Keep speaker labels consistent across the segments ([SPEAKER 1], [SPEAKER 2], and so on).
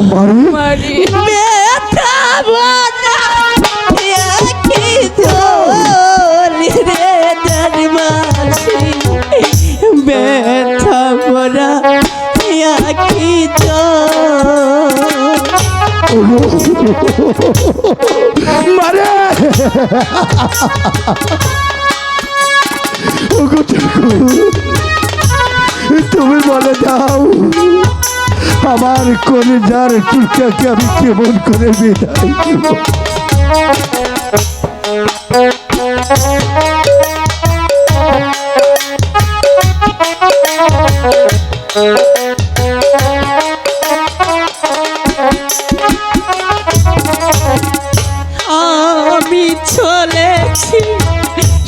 [SPEAKER 1] ও মারে
[SPEAKER 2] মেথা বানা কি দোলি রে দরবাসি মেথা কি
[SPEAKER 1] মারে। ওগো তুমি বলে দাও। আমার কলিজার টুকাকে আমি কেমন করে বিদায়
[SPEAKER 2] আমি চলেছি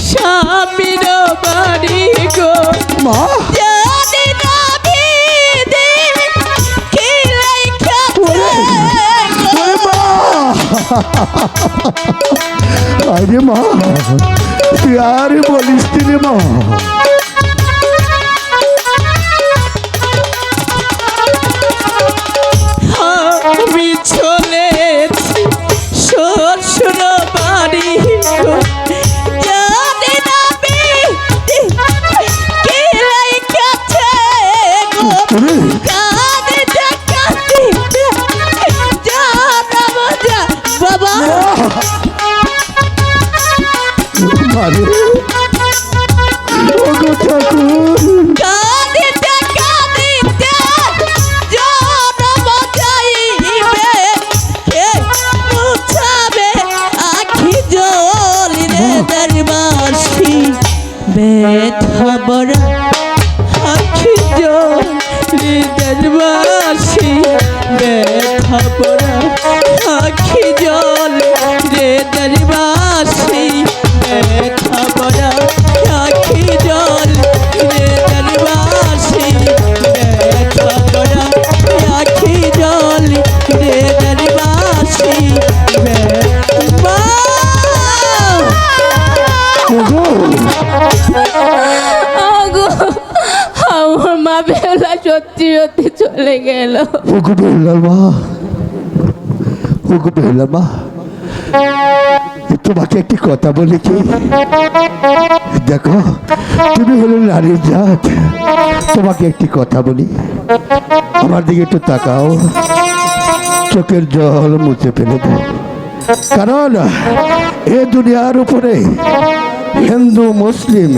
[SPEAKER 2] স্বামীর বাড়ি গো।
[SPEAKER 1] মা! আরে মা তুই আর বলিস নি রে মা?
[SPEAKER 2] আমি চলেছি শ্বশুর বাড়ি। জানি ব্যথা বড় আখি জলি দরবাসি ব্যথা বড় আখি জল রে দরবাসি
[SPEAKER 3] আমার মা বেলা সত্যি সত্যি চলে গেল।
[SPEAKER 1] মা মা তোমাকে একটি কথা বলি কি? দেখো, তুমি হলো নারীর জাত। তোমাকে একটি কথা বলি। আমার দিকে একটু তাকাও। চোখের জল মুছে ফেলে দাও। কারণ এ দুনিয়ার উপরে হিন্দু মুসলিম